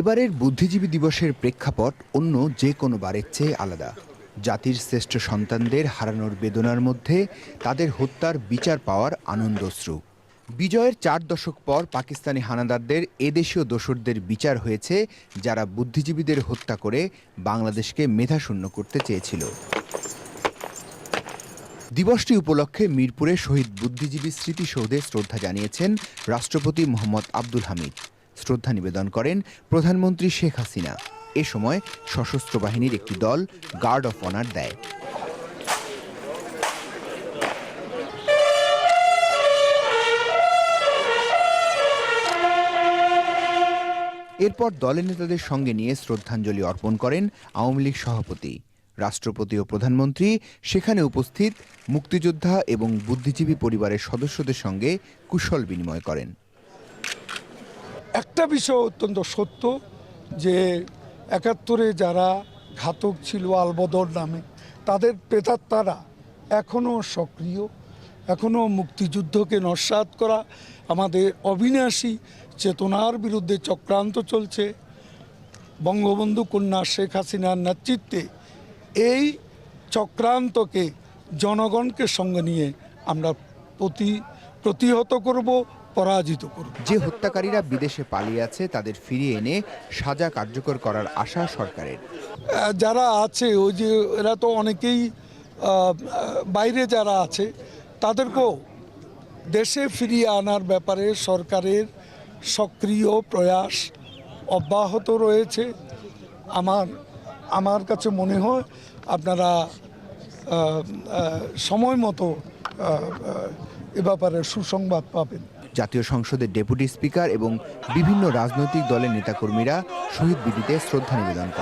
এবারের বুদ্ধিজীবী দিবসের প্রেক্ষাপট অন্য যে কোনো বারের চেয়ে আলাদা। জাতির শ্রেষ্ঠ সন্তানদের হারানোর বেদনার মধ্যে তাদের হত্যার বিচার পাওয়ার আনন্দশ্রু। বিজয়ের চার দশক পর পাকিস্তানি হানাদারদের এদেশীয় দোসরদের বিচার হয়েছে, যারা বুদ্ধিজীবীদের হত্যা করে বাংলাদেশকে মেধাশূন্য করতে চেয়েছিল। দিবসটি উপলক্ষে মিরপুরে শহীদ বুদ্ধিজীবী স্মৃতিসৌধে শ্রদ্ধা জানিয়েছেন রাষ্ট্রপতি মোহাম্মদ আব্দুল হামিদ। শ্রদ্ধা নিবেদন করেন প্রধানমন্ত্রী শেখ হাসিনা। এ সময় সশস্ত্র বাহিনীর একটি দল গার্ড অফ অনার দেয়। এরপর দলের নেতাদের সঙ্গে নিয়ে শ্রদ্ধাঞ্জলি অর্পণ করেন আওয়ামী লীগ সভাপতি। রাষ্ট্রপতি ও প্রধানমন্ত্রী সেখানে উপস্থিত মুক্তিযোদ্ধা এবং বুদ্ধিজীবী পরিবারের সদস্যদের সঙ্গে কুশল বিনিময় করেন। একটা বিষয় অত্যন্ত সত্য যে একাত্তরে যারা ঘাতক ছিল আলবদর নামে, তাদের প্রেতাত্মারা এখনও সক্রিয় এখনও মুক্তিযুদ্ধকে নস্বাত করা, আমাদের অবিনাশী চেতনার বিরুদ্ধে চক্রান্ত চলছে। বঙ্গবন্ধু কন্যা শেখ হাসিনার নেতৃত্বে এই চক্রান্তকে জনগণকে সঙ্গে নিয়ে আমরা প্রতি প্রতিহত করব। পরাজিত করব যে হত্যাকারীরা বিদেশে পালিয়ে আছে তাদের ফিরিয়ে এনে সাজা কার্যকর করার আশা সরকারের। যারা আছে ওই যে এরা তো অনেকেই বাইরে যারা আছে তাদেরকেও দেশে ফিরিয়ে আনার ব্যাপারে সরকারের সক্রিয় প্রয়াস অব্যাহত রয়েছে। আমার আমার কাছে মনে হয় আপনারা সময় মতো এ ব্যাপারে সুসংবাদ পাবেন। জাতীয় সংসদের ডেপুটি স্পিকার এবং বিভিন্ন রাজনৈতিক দলের নেতাকর্মীরা শহীদ বিদিতে শ্রদ্ধা নিবেদন করেন।